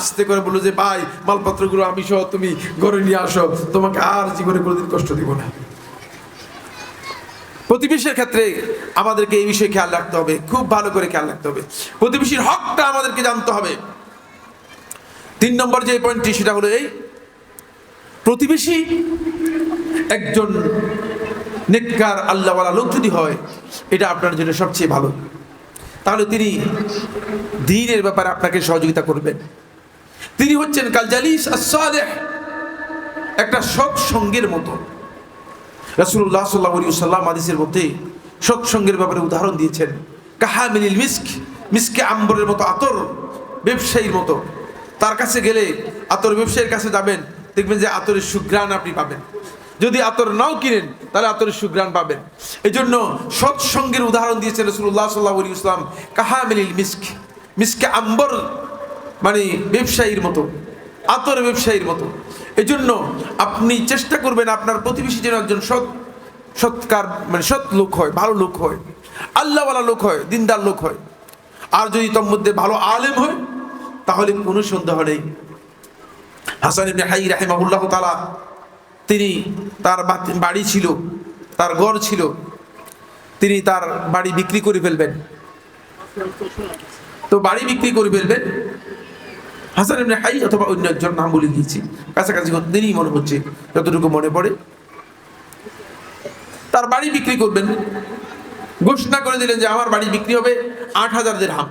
আস্তে করে বলল যে, ভাই, মালপত্রগুলো আমি সহ তুমি ঘরে নিয়ে আসো। তোমাকে আর জীবনে কোনোদিন কষ্ট দিব না। প্রতিবেশীর ক্ষেত্রে আমাদেরকে এই বিষয়ে খেয়াল রাখতে হবে, খুব ভালো করে খেয়াল রাখতে হবে। প্রতিবেশীর হকটা আমাদেরকে জানতে হবে। তিন নম্বর যে পয়েন্টটি সেটা হলো এই, প্রতিবেশী একজন নেককার আল্লাহওয়ালা লোক যদি হয়, এটা আপনার জন্য সবচেয়ে ভালো। তাহলে তিনি দিনের ব্যাপারে আপনাকে সহযোগিতা করবেন। তিনি হচ্ছেন কালজালিস আসাদেহ একটা সৎসঙ্গের মতো। রাসুল্লাহ সাল্লাহ সাল্লাম আদিসের মধ্যে সৎসঙ্গের ব্যাপারে উদাহরণ দিয়েছেন। কাহামিনিল মিস্ক, মিসকে আম্বরের মতো আতর ব্যবসায়ীর মতো। তার কাছে গেলে আতর ব্যবসায়ীর কাছে যাবেন, দেখবেন যে আতরের সুগ্রাণ আপনি পাবেন। যদি আতর নাও কিনেন, তাহলে আতরের সুগ্রাণ পাবেন। এই জন্য সৎসঙ্গের উদাহরণ দিয়েছেন রসুল্লাহ সাল্লাহ আলী ইসলাম কাহামিনিল মিস্ক, মিসকে আম্বর মানে ব্যবসায়ীর মতো, আতর ব্যবসায়ীর মতো। এই জন্য আপনি চেষ্টা করবেন আপনার প্রতিবেশী যেন একজন সৎ, সৎকার মানে সৎ লোক হয়, ভালো লোক হয়, আল্লাহওয়ালা লোক হয়, দিনদার লোক হয়। আর যদি তোর মধ্যে ভালো আলেম হয়, তাহলে কোনো সন্দেহ নেই। হাসান ইবনে হাই রাহিমাহুল্লাহ তালা তিনি তার বাড়ি ছিল, তার ঘর ছিল, তিনি তার বাড়ি বিক্রি করে ফেলবেন। তো বাড়ি বিক্রি করে ফেলবেন হাসান ইবনে হাই অথবা অন্য একজন নাম বলে দিয়েছি। কাছাকাছি তিনি মনে হচ্ছে, যতটুকু মনে পড়ে। তার বাড়ি বিক্রি করবেন। ঘোষণা করে দিলেন যে আমার বাড়ি বিক্রি হবে আট হাজার দেড়হাম।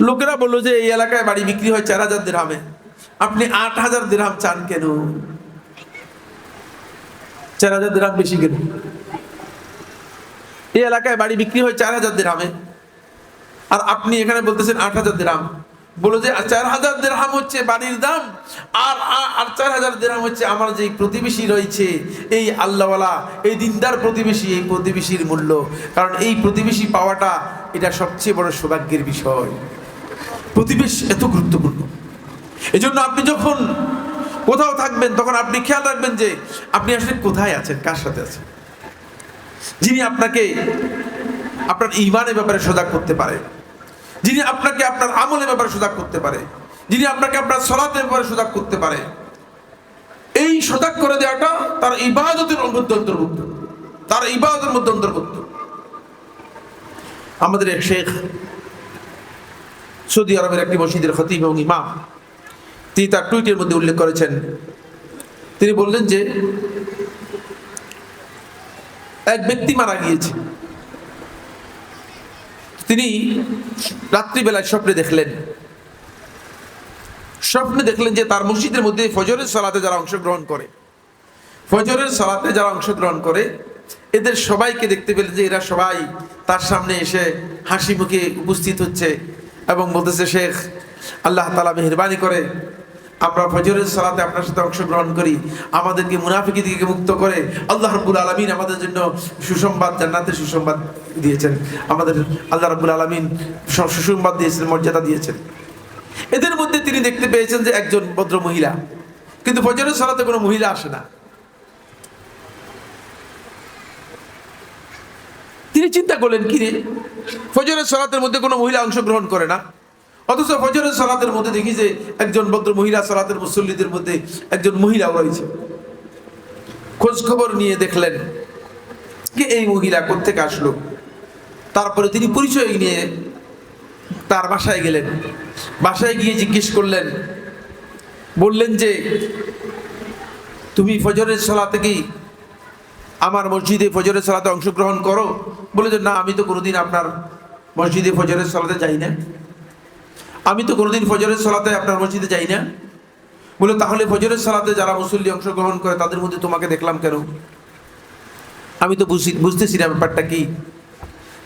লোকেরা বলল যে এই এলাকায় বাড়ি বিক্রি হয় চার হাজার দেড়হামে। আপনি আট হাজার দেড়হাম চান কেন? চার হাজার দেড়হাম বেশি কেন? এই এলাকায় বাড়ি বিক্রি হয় চার হাজার দেড়হামে। আর আপনি এখানে বলতেছেন আট হাজার দেড়হাম বলো যে চার হাজার দেড়হাম হচ্ছে বাড়ির দাম, আর আর চার হাজার দেড়হাম হচ্ছে আমার যে প্রতিবেশী রয়েছে, এই আল্লাহওয়ালা, এই দিনদার প্রতিবেশী, এই প্রতিবেশীর মূল্য। কারণ এই প্রতিবেশী পাওয়াটা এটা সবচেয়ে বড় সৌভাগ্যের বিষয়। প্রতিবেশ এত গুরুত্বপূর্ণ। এই জন্য আপনি যখন কোথাও থাকবেন, তখন আপনি খেয়াল রাখবেন যে, আপনি আসলে কোথায় আছেন, কার সাথে আছেন? যিনি আপনাকে, আপনার ইমানের ব্যাপারে সজাগ করতে পারে। যিনি আপনাকে আপনার আমলের ব্যাপারে সজাগ করতে পারে, যিনি আপনাকে আপনার সলাতের ব্যাপারে সজাগ করতে পারে, এই সজাগ করে দেওয়াটা তার ইবাদতের মধ্যে অন্তর্ভুক্ত তার ইবাদতের মধ্যে অন্তর্ভুক্ত আমাদের এক শেখ, সৌদি আরবের একটি মসজিদের খতিব এবং ইমাম, তিনি তার টুইটের মধ্যে উল্লেখ করেছেন। তিনি বললেন যে, এক ব্যক্তি মারা গিয়েছে। তিনি রাত্রিবেলায় স্বপ্নে দেখলেন। স্বপ্নে দেখলেন যে তার মসজিদের মধ্যে ফজরের সালাতে যারা অংশগ্রহণ করে, ফজরের সালাতে যারা অংশগ্রহণ করে, এদের সবাইকে দেখতে পেলেন যে এরা সবাই তার সামনে এসে হাসি মুখে উপস্থিত হচ্ছে এবং বলতেছে, শেখ, আল্লাহ তালা মেহরবানি করে আমরা ফজরের সালাতে আপনার সাথে অংশগ্রহণ করি। আমাদেরকে মুনাফিকি থেকে মুক্ত করে আল্লাহ রব্বুল আলমিন আমাদের জন্য সুসংবাদ জান্নাতের সুসংবাদ দিয়েছেন। আমাদের আল্লাহ রব্বুল আলমিন সুসংবাদ দিয়েছেন, মর্যাদা দিয়েছেন। এদের মধ্যে তিনি দেখতে পেয়েছেন যে একজন ভদ্র মহিলা। কিন্তু ফজরের সালাতে কোনো মহিলা আসে না। তিনি চিন্তা করলেন, কি রে? ফজরের সালাতের মধ্যে কোনো মহিলা অংশগ্রহণ করে না? অথচ ফজরের সালাতের মধ্যে দেখি যে একজন ভদ্র মহিলা সালাতের মুসল্লিদের মধ্যে একজন মহিলাও রয়েছে। খোঁজ খবর নিয়ে দেখলেন যে এই মহিলা কোথেকে আসলো। তারপরে তিনি পরিচয় নিয়ে তার বাসায় গেলেন। বাসায় গিয়ে জিজ্ঞেস করলেন, বললেন যে, তুমি ফজরের সালাতে কি আমার মসজিদে ফজরের সালাতে অংশগ্রহণ করো? বলে যে, না, আমি তো কোনোদিন আপনার মসজিদে ফজরের সালাতে যাই না। আমি তো কোনোদিন ফজরের সালাতে আপনার মসজিদে যাই না। বলে, তাহলে ফজরের সালাতে যারা মুসল্লি অংশগ্রহণ করে, তাদের মধ্যে তোমাকে দেখলাম কেন? আমি তো বুঝি বুঝতেছি না ব্যাপারটা কি।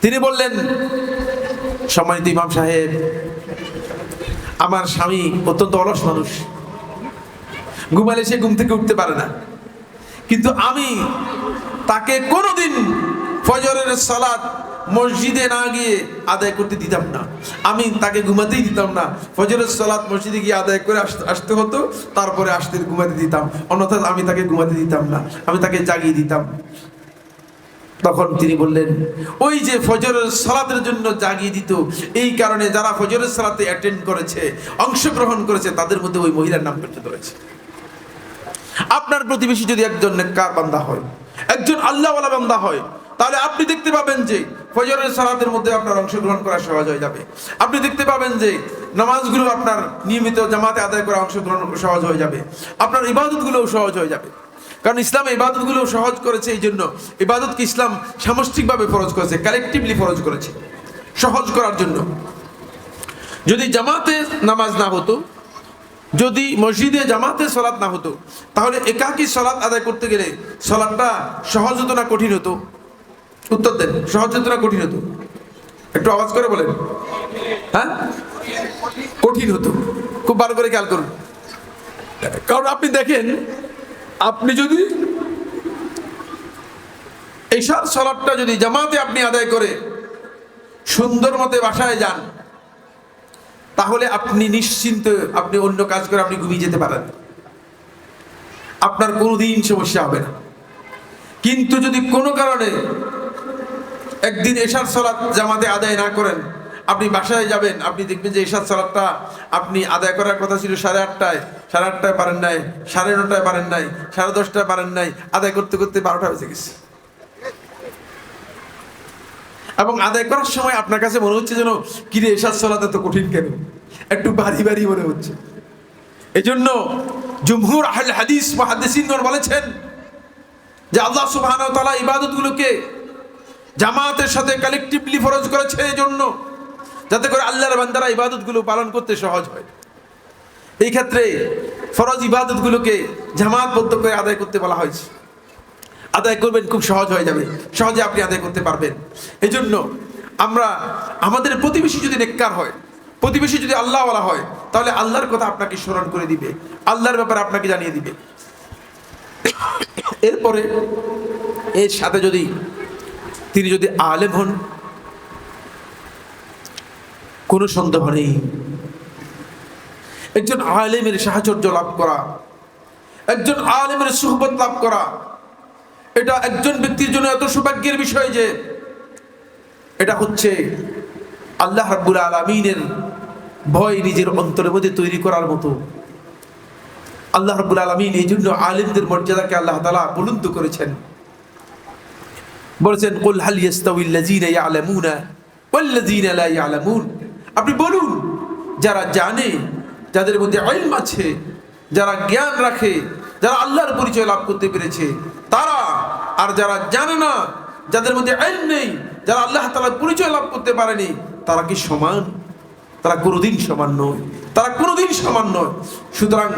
তিনি বললেন, সম্মানিত ইমাম সাহেব, আমার স্বামী অত্যন্ত অলস মানুষ। ঘুমালে সে ঘুম থেকে উঠতে পারে না। কিন্তু আমি তাকে কোনোদিন ফজরের সালাত মসজিদে না গিয়ে আদায় করতে দিতাম না। আমি তাকে ঘুমাতেই দিতাম না। ফজরের সালাত মসজিদে গিয়ে আদায় করে আসতে আসতে হতো, তারপরে আসতে ঘুমাতে দিতাম। অন্যথা আমি তাকে ঘুমাতে দিতাম না, আমি তাকে জাগিয়ে দিতাম। তখন তিনি বললেন, ওই যে ফজরের সালাতের জন্য জাগিয়ে দিত, এই কারণে যারা ফজরের সালাতে অ্যাটেন্ড করেছে, অংশগ্রহণ করেছে, তাদের মধ্যে ওই মহিলার নাম পর্যন্ত রয়েছে। আপনার প্রতিবেশী যদি একজন নেককার বান্দা হয়, একজন আল্লাহওয়ালা বান্দা হয়, তাহলে আপনি দেখতে পাবেন যে ফজরের সালাতের মধ্যে আপনার অংশগ্রহণ করা সহজ হয়ে যাবে। আপনি দেখতে পাবেন যে নামাজগুলো আপনার নিয়মিত জামাতে আদায় করা অংশগ্রহণ সহজ হয়ে যাবে। আপনার ইবাদতগুলোও সহজ হয়ে যাবে। কারণ ইসলাম ইবাদতগুলো সহজ করেছে এই জন্য ইবাদতকে ইসলাম সামষ্টিকভাবে ফরজ করেছে কালেকটিভলি ফরজ করেছে, সহজ করার জন্য। যদি জামাতে নামাজ না হতো, যদি মসজিদে জামাতে সলাৎ না হতো, তাহলে একাকী সলাৎ আদায় করতে গেলে সলাৎটা সহজ হতো না, কঠিন হতো। উত্তর দেন সহজ না কঠিন হতো। একটু আওয়াজ করে বলেন। হ্যাঁ? কঠিন হতো। খুব ভালো করে খেয়াল করুন। কারণ আপনি দেখেন, আপনি যদি এইসব সলাৎটা যদি জামাতে আপনি আদায় করে সুন্দর মতে বাসায় যান, তাহলে আপনি নিশ্চিন্ত আপনি অন্য কাজ করে আপনি ঘুমিয়ে যেতে পারেন। আপনার কোনোদিন সমস্যা হবে না। কিন্তু যদি কোনো কারণে একদিন এশার সলাৎ জামাতে আদায় না করেন, আপনি বাসায় যাবেন, আপনি দেখবেন যে এশার সলাৎটা আপনি আদায় করার কথা ছিল সাড়ে আটটায় সাড়ে আটটায় পারেন নাই, সাড়ে নটায় পারেন নাই, সাড়ে দশটায় পারেন নাই, আদায় করতে করতে বারোটা বেজে গেছে। এবং আদায় করার সময় আপনার কাছে মনে হচ্ছে যেন, কিরে এসাদ সলাতে তো কঠিন কেন? একটু বাড়ি বাড়ি মনে হচ্ছে। এই জন্য জুমহুর আহল হাদিস মহাদিসিনগণ বলেছেন যে, আল্লাহ তাআলা ইবাদতগুলোকে জামাতের সাথে কালেকটিভলি ফরজ করেছে এই জন্য যাতে করে আল্লাহর বান্দারা ইবাদতগুলো পালন করতে সহজ হয়। এই ক্ষেত্রে ফরজ ইবাদতগুলোকে জামাতবদ্ধ করে আদায় করতে বলা হয়েছে। আদায় করবেন, খুব সহজ হয়ে যাবে। সহজে আপনি আদায় করতে পারবেন। এই জন্য আমরা, আমাদের প্রতিবেশী যদি নেককার হয়, প্রতিবেশী যদি আল্লাহ বলা হয়, তাহলে আল্লাহর কথা আপনাকে স্মরণ করে দিবে, আল্লাহর ব্যাপারে আপনাকে জানিয়ে দিবে। এরপরে এর সাথে যদি তিনি যদি আলেম হন, কোনো সন্দেহ নেই। একজন আলেমের সাহচর্য লাভ করা, একজন আলেমের সুহবত লাভ করা, এটা একজন ব্যক্তির জন্য এত সৌভাগ্যের বিষয় যে এটা হচ্ছে আল্লাহ রাব্বুল আলমিনের ভয় নিজের অন্তরের মধ্যে তৈরি করার মতো। আল্লাহ রাব্বুল আলমিন এই জন্য আলিমদের মর্যাদাকে আল্লাহ তালা বুলন্দ করেছেন। বলেছেন, কুল হাল ইয়ালামুন আপনি বলুন, যারা জানে, যাদের মধ্যে ইলম আছে, যারা জ্ঞান রাখে, যারা আল্লাহর পরিচয় লাভ করতে পেরেছে, তারা আর যারা জানে না, যাদের মধ্যে আইন নেই, যারা আল্লাহ তালার পরিচয় লাভ করতে পারেনি, তারা কি সমান? তারা কোনোদিন সমান নয়। তারা কোনোদিন সমান নয়। সুতরাং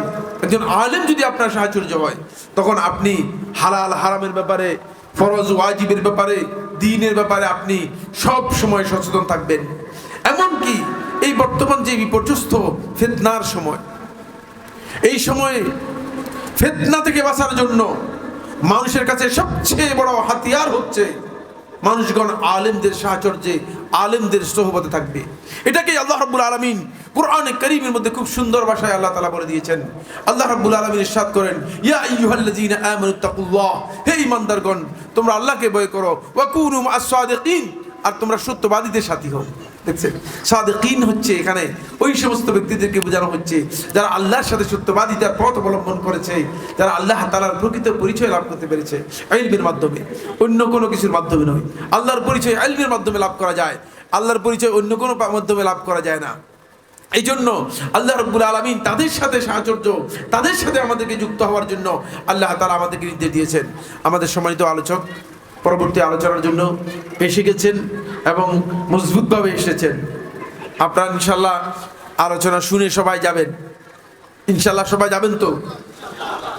একজন আলেম যদি আপনার সাহায্য হয়, তখন আপনি হালাল, হারামের ব্যাপারে ফরজ ওয়াজিবের ব্যাপারে, দিনের ব্যাপারে আপনি সব সময় সচেতন থাকবেন। এমনকি এই বর্তমান যে বিপর্যস্ত ফেতনার সময়, এই সময়ে ফেতনা থেকে বাঁচার জন্য মানুষের কাছে সবচেয়ে বড় হাতিয়ার হচ্ছে মানুষগণ আলেমদের সাহচর্যে আলেমদের সহবতে থাকবে। এটাকে আল্লাহ রাব্বুল আলামিন কোরআনে করিমের মধ্যে খুব সুন্দর ভাষায় আল্লাহ তালা বলে দিয়েছেন। আল্লাহ রাব্বুল আলামিন ইরশাদ করেন, ইয়া আইয়ুহাল্লাযীনা আমানু হে ঈমানদারগণ, তোমরা আল্লাহকে ভয় করো। ওয়া কুনু মা'আস সাদিকিন আর তোমরা সত্যবাদীদের সাথী হও। দেখছেন? সাদেকিন হচ্ছে এখানে ওই সমস্ত ব্যক্তিদেরকে বোঝানো হচ্ছে যারা আল্লাহর সাথে সত্যবাদিতার পথ অবলম্বন করেছে, যারা আল্লাহ তালার প্রকৃত পরিচয় লাভ করতে পেরেছে আইলমের মাধ্যমে। অন্য কোনো কিছুর মাধ্যমে নয়। আল্লাহর পরিচয় আইলমের মাধ্যমে লাভ করা যায়। আল্লাহর পরিচয় অন্য কোনো মাধ্যমে লাভ করা যায় না। এই জন্য আল্লাহ রব্বুল আলমিন তাদের সাথে সাহচর্য তাদের সাথে আমাদেরকে যুক্ত হওয়ার জন্য আল্লাহ তালা আমাদেরকে নির্দেশ দিয়েছেন। আমাদের সম্মানিত আলোচক, পরবর্তী আলোচনার জন্য এসে গেছেন এবং মজবুতভাবে এসেছেন। আপনারা ইনশাল্লাহ আলোচনা শুনে সবাই যাবেন। ইনশাল্লাহ সবাই যাবেন তো?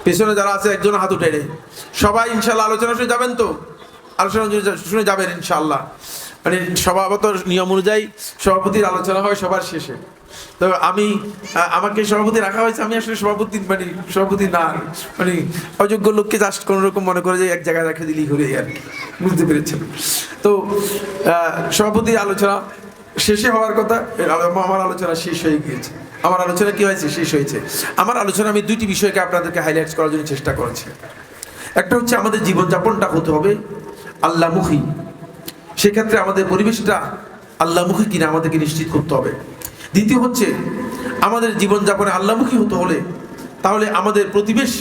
পেছনে যারা আছে একজন হাত উঠে সবাই ইনশাল্লাহ আলোচনা শুনে যাবেন তো? আলোচনা শুনে যাবেন ইনশাল্লাহ মানে স্বভাবত নিয়ম অনুযায়ী সভাপতির আলোচনা হয় সবার শেষে। তো আমি আমাকে সভাপতি রাখা হয়েছে আমি আসলে সভাপতি মানে সভাপতি না মানে অযোগ্য লোককে জাস্ট কোনো রকম মনে করে যে এক জায়গায় রেখে দিলেই ঘুরে আর বুঝতে পেরেছেন। তো আহ, সভাপতির আলোচনা শেষে হওয়ার কথা আমার আলোচনা শেষ হয়ে গিয়েছে। আমার আলোচনা কি হয়েছে? শেষ হয়েছে। আমার আলোচনা আমি দুইটি বিষয়কে আপনাদেরকে হাইলাইট করার জন্য চেষ্টা করেছি। একটা হচ্ছে আমাদের জীবনযাপনটা হতে হবে আল্লাহমুখী। সেক্ষেত্রে আমাদের পরিবেশটা আল্লাহমুখী কিনা আমাদেরকে নিশ্চিত করতে হবে। দ্বিতীয় হচ্ছে, আমাদের জীবনযাপনে আল্লাহমুখী হতে হলে তাহলে আমাদের প্রতিবেশ,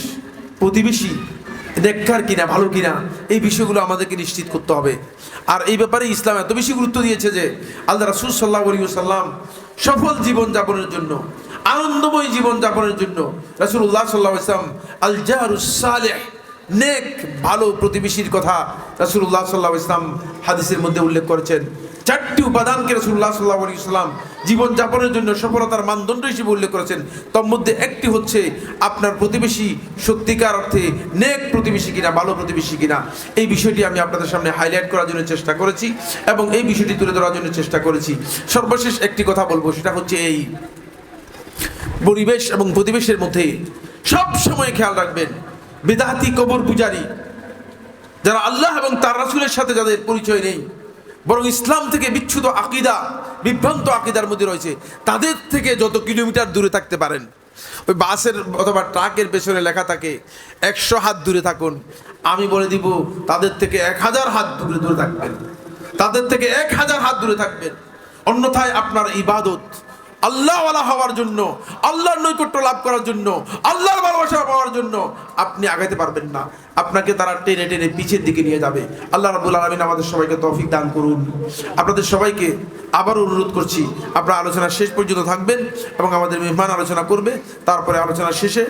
প্রতিবেশী নেককার কিনা, ভালো কিনা, এই বিষয়গুলো আমাদেরকে নিশ্চিত করতে হবে। আর এই ব্যাপারে ইসলাম এত বেশি গুরুত্ব দিয়েছে যে, আল্লাহ রাসুল সাল্লাহ আলী সাল্লাম সফল জীবনযাপনের জন্য, আনন্দময় জীবন যাপনের জন্য রাসুল্লাহ সাল্লাহ ইসলাম আল জাহরুসালেহ নেক, ভালো প্রতিবেশীর কথা রাসুল্লাহ সাল্লাহ ইসলাম হাদিসের মধ্যে উল্লেখ করেছেন। চারটি উপাদানকে রসুল্লাহ সাল্লাহ আলী ইসলাম জীবনযাপনের জন্য সফলতার মানদণ্ড হিসেবে উল্লেখ করেছেন। তার মধ্যে একটি হচ্ছে আপনার প্রতিবেশী সত্যিকার অর্থে নেক প্রতিবেশী কিনা, ভালো প্রতিবেশী কিনা। এই বিষয়টি আমি আপনাদের সামনে হাইলাইট করার জন্য চেষ্টা করেছি এবং এই বিষয়টি তুলে ধরার জন্য চেষ্টা করেছি। সর্বশেষ একটি কথা বলব, সেটা হচ্ছে এই পরিবেশ এবং প্রতিবেশের মধ্যে সব সময় খেয়াল রাখবেন বেদাহাতি কবর পূজারী, যারা আল্লাহ এবং তার রাসুলের সাথে যাদের পরিচয় নেই বরং ইসলাম থেকে বিচ্ছুত আকিদা, বিভ্রান্ত আকিদার মধ্যে রয়েছে। তাদের থেকে যত কিলোমিটার দূরে থাকতে পারেন। ওই বাসের অথবা ট্রাকের পেছনে লেখা থাকে, একশো হাত দূরে থাকুন। আমি বলে দিব, তাদের থেকে এক হাজার হাত দূরে দূরে থাকবেন। তাদের থেকে এক হাজার হাত দূরে থাকবেন। অন্যথায় আপনার ইবাদত আল্লাহওয়ালা হওয়ার জন্য, আল্লাহর নৈকট্য লাভ করার জন্য, আল্লাহর ভালোবাসা পাওয়ার জন্য আপনি আগাইতে পারবেন না। আপনাকে তারা টেনে টেনে পিছের দিকে নিয়ে যাবে। আল্লাহ রাবুল আলমিন আমাদের সবাইকে তফিক দান করুন। আপনাদের সবাইকে আবার অনুরোধ করছি, আপনারা আলোচনা শেষ পর্যন্ত থাকবেন এবং আমাদের মেহমান আলোচনা করবে। তারপরে আলোচনা শেষে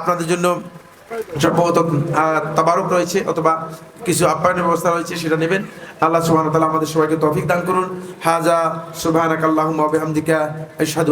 আপনাদের জন্য সম্ভবত তাবারক রয়েছে অথবা কিছু আপ্যায়নের ব্যবস্থা রয়েছে, সেটা নেবেন। আল্লাহ সুবাহ তালা আমাদের সবাইকে তৌফিক দান করুন। হাজা সুবহানাকাল্লাহুম্মা ওয়া বিহামদিকা আশহাদু